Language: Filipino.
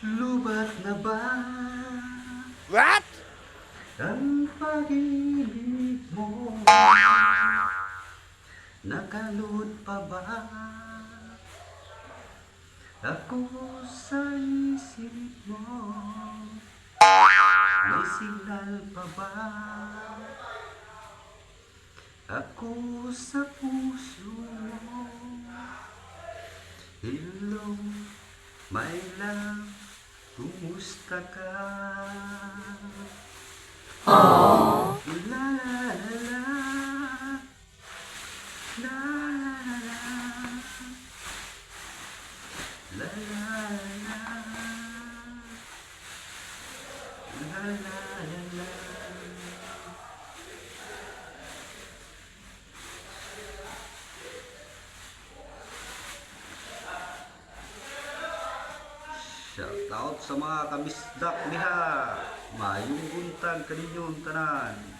Lubat na ba What? ang pag-ibig mo? Nakalot pa ba ako sa isip mo? May signal pa ba ako sa puso mo? Hello, my love, kumusta ka? La la la la. La la la La. La la La. La la la Shout out sa mga kamisdak niha. Mayong buntag kaninyong tanan.